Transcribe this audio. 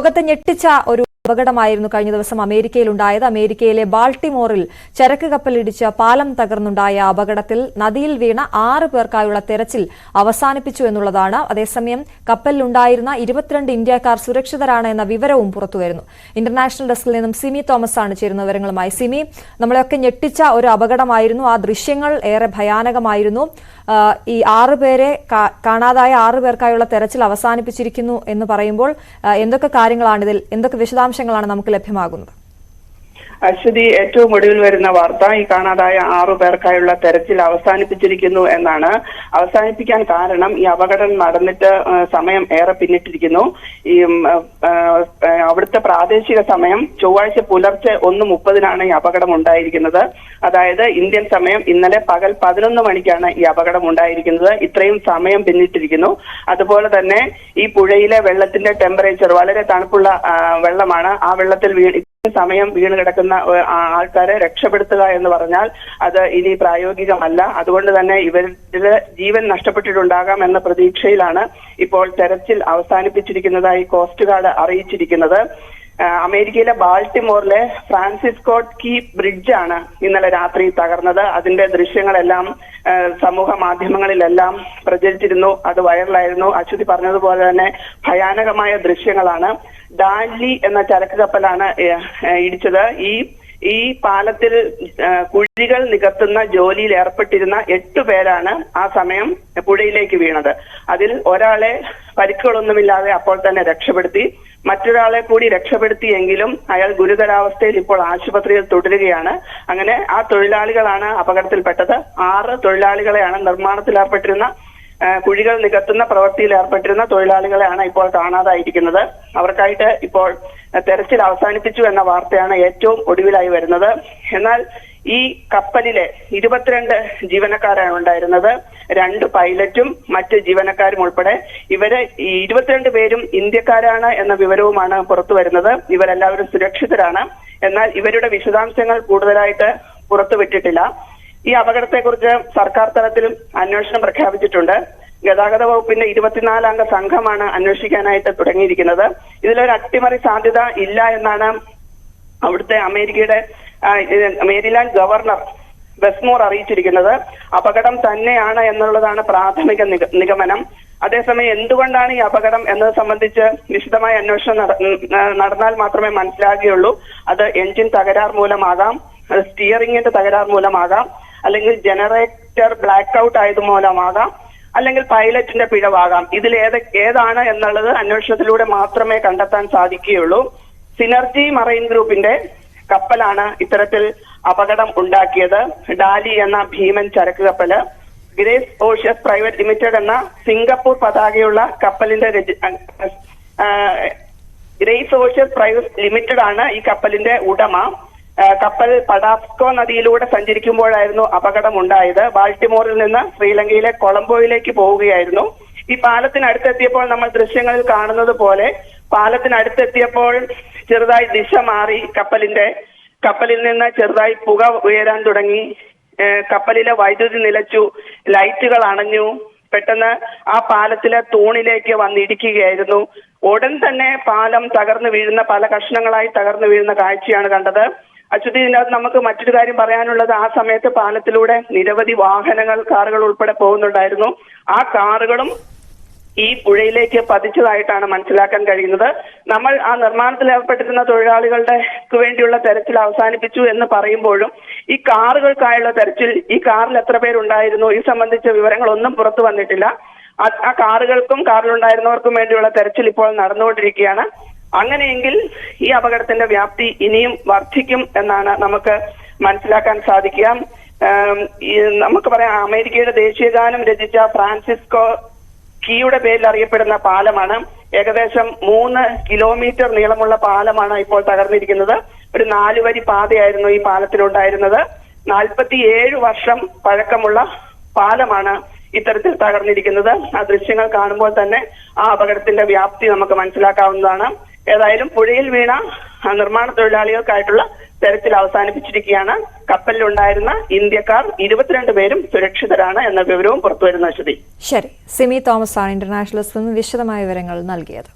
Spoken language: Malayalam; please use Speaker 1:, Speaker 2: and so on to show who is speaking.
Speaker 1: ലോകത്തെ ഞെട്ടിച്ച ഒരു അപകടമായിരുന്നു കഴിഞ്ഞ ദിവസം അമേരിക്കയിൽ ഉണ്ടായത് അമേരിക്കയിലെ ബാൾട്ടിമോറിൽ ചരക്ക് കപ്പലിടിച്ച് പാലം തകർന്നുണ്ടായ അപകടത്തിൽ നദിയിൽ വീണ ആറ് പേർക്കായുള്ള തെരച്ചിൽ അവസാനിപ്പിച്ചു എന്നുള്ളതാണ്. അതേസമയം കപ്പലിലുണ്ടായിരുന്ന ഇരുപത്തിരണ്ട് ഇന്ത്യക്കാർ സുരക്ഷിതരാണ് എന്ന വിവരവും പുറത്തുവരുന്നു. ഇന്റർനാഷണൽ ഡെസ്കിൽ നിന്നും സിമി തോമസ് ആണ് ചേരുന്ന വിവരങ്ങളുമായി. സിമി നമ്മളെയൊക്കെ ഞെട്ടിച്ച ഒരു അപകടമായിരുന്നു. ആ ദൃശ്യങ്ങൾ ഏറെ ഭയാനകമായിരുന്നു. ഈ ആറ് പേരെ കാണാതായ ആറു പേർക്കായുള്ള തെരച്ചിൽ അവസാനിപ്പിച്ചിരിക്കുന്നു എന്ന് പറയുമ്പോൾ എന്തൊക്കെ കാര്യങ്ങളാണ് ഇതിൽ എന്തൊക്കെ വിശദാംശങ്ങളാണ് നമുക്ക് ലഭ്യമാകുന്നത്?
Speaker 2: അശ്വതി ഏറ്റവും ഒടുവിൽ വരുന്ന വാർത്ത ഈ കാണാതായ ആറു പേർക്കായുള്ള തെരച്ചിൽ അവസാനിപ്പിച്ചിരിക്കുന്നു എന്നാണ് അവസാനിപ്പിക്കാൻ കാരണം ഈ അപകടം നടന്നിട്ട് സമയം ഏറെ പിന്നിട്ടിരിക്കുന്നു. ഈ അവിടുത്തെ പ്രാദേശിക സമയം ചൊവ്വാഴ്ച പുലർച്ചെ ഒന്ന് മുപ്പതിനാണ് ഈ അപകടം ഉണ്ടായിരിക്കുന്നത്. അതായത് ഇന്ത്യൻ സമയം ഇന്നലെ പകൽ പതിനൊന്ന് മണിക്കാണ് ഈ അപകടം ഉണ്ടായിരിക്കുന്നത്. ഇത്രയും സമയം പിന്നിട്ടിരിക്കുന്നു. അതുപോലെ തന്നെ ഈ പുഴയിലെ വെള്ളത്തിന്റെ ടെമ്പറേച്ചർ വളരെ തണുപ്പുള്ള വെള്ളമാണ്. ആ വെള്ളത്തിൽ വീണ് സമയം വീണ് കിടക്കുന്ന ആൾക്കാരെ രക്ഷപ്പെടുത്തുക എന്ന് പറഞ്ഞാൽ അത് ഇനി പ്രായോഗികമല്ല. അതുകൊണ്ട് തന്നെ ഇവരുടെ ജീവൻ നഷ്ടപ്പെട്ടിട്ടുണ്ടാകാം എന്ന പ്രതീക്ഷയിലാണ് ഇപ്പോൾ തെരച്ചിൽ അവസാനിപ്പിച്ചിരിക്കുന്നതായി കോസ്റ്റ് ഗാർഡ് അറിയിച്ചിരിക്കുന്നത്. അമേരിക്കയിലെ ബാൾട്ടിമോറിലെ ഫ്രാൻസിസ്കോട്ട് കീ ബ്രിഡ്ജാണ് ഇന്നലെ രാത്രി തകർന്നത്. അതിന്റെ ദൃശ്യങ്ങളെല്ലാം സമൂഹ മാധ്യമങ്ങളിലെല്ലാം പ്രചരിച്ചിരുന്നു. അത് വൈറലായിരുന്നു. അശ്വതി പറഞ്ഞതുപോലെ തന്നെ ഭയാനകമായ ദൃശ്യങ്ങളാണ്. ഡാൻലി എന്ന ചരക്ക് കപ്പലാണ് ഇടിച്ചത്. ഈ ഈ പാലത്തിൽ കുഴികൾ നികത്തുന്ന ജോലിയിൽ ഏർപ്പെട്ടിരുന്ന എട്ടു പേരാണ് ആ സമയം പുഴയിലേക്ക് വീണത്. അതിൽ ഒരാളെ പരിക്കുകളൊന്നുമില്ലാതെ അപ്പോൾ തന്നെ രക്ഷപ്പെടുത്തി. മറ്റൊരാളെ കൂടി രക്ഷപ്പെടുത്തിയെങ്കിലും അയാൾ ഗുരുതരാവസ്ഥയിൽ ഇപ്പോൾ ആശുപത്രിയിൽ തുടരുകയാണ്. അങ്ങനെ ആ തൊഴിലാളികളാണ് അപകടത്തിൽപ്പെട്ടത്. ആറ് തൊഴിലാളികളെയാണ് നിർമ്മാണത്തിലേർപ്പെട്ടിരുന്ന കുഴികൾ നികത്തുന്ന പ്രവൃത്തിയിൽ ഏർപ്പെട്ടിരുന്ന തൊഴിലാളികളെയാണ് ഇപ്പോൾ കാണാതായിരിക്കുന്നത്. അവർക്കായിട്ട് ഇപ്പോൾ തെരച്ചിൽ അവസാനിപ്പിച്ചു എന്ന വാർത്തയാണ് ഏറ്റവും ഒടുവിലായി വരുന്നത്. എന്നാൽ ഈ കപ്പലിലെ ഇരുപത്തിരണ്ട് ജീവനക്കാരാണ് ഉണ്ടായിരുന്നത്. രണ്ട് പൈലറ്റും മറ്റ് ജീവനക്കാരും ഉൾപ്പെടെ. ഇവരെ ഈ ഇരുപത്തിരണ്ട് പേരും ഇന്ത്യക്കാരാണ് എന്ന വിവരവുമാണ് പുറത്തു വരുന്നത്. ഇവരെല്ലാവരും സുരക്ഷിതരാണ്. എന്നാൽ ഇവരുടെ വിശദാംശങ്ങൾ കൂടുതലായിട്ട് പുറത്തുവിട്ടിട്ടില്ല ഈ അപകടത്തെക്കുറിച്ച് സർക്കാർ തലത്തിലും അന്വേഷണം പ്രഖ്യാപിച്ചിട്ടുണ്ട്. ഗതാഗത വകുപ്പിന്റെ ഇരുപത്തിനാലംഗ സംഘമാണ് അന്വേഷിക്കാനായിട്ട് തുടങ്ങിയിരിക്കുന്നത്. ഇതിലൊരു അട്ടിമറി സാധ്യത ഇല്ല എന്നാണ് അവിടുത്തെ അമേരിക്കയുടെ മേരിലാൻഡ് ഗവർണർ വെസ്മോർ അറിയിച്ചിരിക്കുന്നത് അപകടം തന്നെയാണ് എന്നുള്ളതാണ് പ്രാഥമിക നിഗമനം. അതേസമയം എന്തുകൊണ്ടാണ് ഈ അപകടം എന്നത് സംബന്ധിച്ച് വിശദമായ അന്വേഷണം നടന്നാൽ മാത്രമേ മനസ്സിലാകുകയുള്ളൂ. അത് എഞ്ചിൻ തകരാർ മൂലമാകാം അത് സ്റ്റിയറിംഗിന്റെ തകരാർ മൂലമാകാം അല്ലെങ്കിൽ ജനറേറ്റർ ബ്ലാക്ക് ഔട്ട് ആയത് മൂലമാകാം അല്ലെങ്കിൽ പൈലറ്റിന്റെ പിഴവാകാം. ഇതിൽ ഏത് ഏതാണ് എന്നുള്ളത് അന്വേഷണത്തിലൂടെ മാത്രമേ കണ്ടെത്താൻ സാധിക്കുകയുള്ളൂ. സിനർജി മറൈൻ ഗ്രൂപ്പിന്റെ കപ്പലാണ് ഇത്തരത്തിൽ അപകടം ഉണ്ടാക്കിയത്. ഡാലി എന്ന ഭീമൻ ചരക്ക് കപ്പൽ. ഗ്രേസ് ഓഷ്യസ് പ്രൈവറ്റ് ലിമിറ്റഡ് എന്ന സിംഗപ്പൂർ പതാകയുള്ള കപ്പലിന്റെ ഗ്രേസ് ഓഷ്യസ് പ്രൈവറ്റ് ലിമിറ്റഡ് ആണ് ഈ കപ്പലിന്റെ ഉടമ. കപ്പൽ പടാസ്കോ നദിയിലൂടെ സഞ്ചരിക്കുമ്പോഴായിരുന്നു അപകടം ഉണ്ടായത്. ബാൾട്ടിമോറിൽ നിന്ന് ശ്രീലങ്കയിലെ കൊളംബോയിലേക്ക് പോവുകയായിരുന്നു. ഈ പാലത്തിനടുത്തെത്തിയപ്പോൾ നമ്മൾ ദൃശ്യങ്ങളിൽ കാണുന്നത് പോലെ പാലത്തിനടുത്തെത്തിയപ്പോൾ ചെറുതായി ദിശ മാറി കപ്പലിന്റെ കപ്പലിൽ നിന്ന് ചെറുതായി പുക ഉയരാൻ തുടങ്ങി. കപ്പലിലെ വൈദ്യുതി നിലച്ചു. ലൈറ്റുകൾ അണഞ്ഞു. പെട്ടെന്ന് ആ പാലത്തിലെ തൂണിലേക്ക് വന്നിടിക്കുകയായിരുന്നു ഉടൻ തന്നെ പാലം തകർന്നു വീഴുന്ന പല കഷ്ണങ്ങളായി തകർന്നു വീഴുന്ന കാഴ്ചയാണ് കണ്ടത്. അച്യുതി ഇതിനകത്ത് നമുക്ക് മറ്റൊരു കാര്യം പറയാനുള്ളത്. ആ സമയത്ത് പാലത്തിലൂടെ നിരവധി വാഹനങ്ങൾ കാറുകൾ ഉൾപ്പെടെ പോകുന്നുണ്ടായിരുന്നു. ആ കാറുകളും ഈ പുഴയിലേക്ക് പതിച്ചതായിട്ടാണ് മനസ്സിലാക്കാൻ കഴിയുന്നത്. നമ്മൾ ആ നിർമ്മാണത്തിൽ ഏർപ്പെട്ടിരുന്ന തൊഴിലാളികളുടെ വേണ്ടിയുള്ള തെരച്ചിൽ അവസാനിപ്പിച്ചു എന്ന് പറയുമ്പോഴും ഈ കാറുകൾക്കായുള്ള തെരച്ചിൽ ഈ കാറിൽ എത്ര പേരുണ്ടായിരുന്നു ഈ സംബന്ധിച്ച വിവരങ്ങളൊന്നും പുറത്തു വന്നിട്ടില്ല. ആ കാറുകൾക്കും കാറിലുണ്ടായിരുന്നവർക്കും വേണ്ടിയുള്ള തെരച്ചിൽ ഇപ്പോൾ നടന്നുകൊണ്ടിരിക്കുകയാണ്. അങ്ങനെയെങ്കിൽ ഈ അപകടത്തിന്റെ വ്യാപ്തി ഇനിയും വർദ്ധിക്കും എന്നാണ് നമുക്ക് മനസ്സിലാക്കാൻ സാധിക്കുക. നമുക്ക് പറയാം അമേരിക്കയുടെ ദേശീയഗാനം രചിച്ച ഫ്രാൻസിസ്കോ കീയുടെ പേരിൽ അറിയപ്പെടുന്ന പാലമാണ്. ഏകദേശം മൂന്ന് കിലോമീറ്റർ നീളമുള്ള പാലമാണ് ഇപ്പോൾ തകർന്നിരിക്കുന്നത്. ഒരു നാലുവരി പാതയായിരുന്നു ഈ പാലത്തിലുണ്ടായിരുന്നത്. നാൽപ്പത്തിയേഴ് വർഷം പഴക്കമുള്ള പാലമാണ് ഇത്തരത്തിൽ തകർന്നിരിക്കുന്നത്. ആ ദൃശ്യങ്ങൾ കാണുമ്പോൾ തന്നെ ആ അപകടത്തിന്റെ വ്യാപ്തി നമുക്ക് മനസ്സിലാക്കാവുന്നതാണ്. ഏതായാലും പുഴയിൽ വീണ നിർമ്മാണ തൊഴിലാളികൾക്കായിട്ടുള്ള തെരച്ചിൽ അവസാനിപ്പിച്ചിരിക്കുകയാണ്. കപ്പലിലുണ്ടായിരുന്ന ഇന്ത്യക്കാർ ഇരുപത്തിരണ്ട് പേരും സുരക്ഷിതരാണ് എന്ന വിവരവും പുറത്തുവരുന്ന
Speaker 1: ശരി. സിമി തോമസ് ആണ് ഇന്റർനാഷണൽ വിശദമായ വിവരങ്ങൾ നൽകിയത്.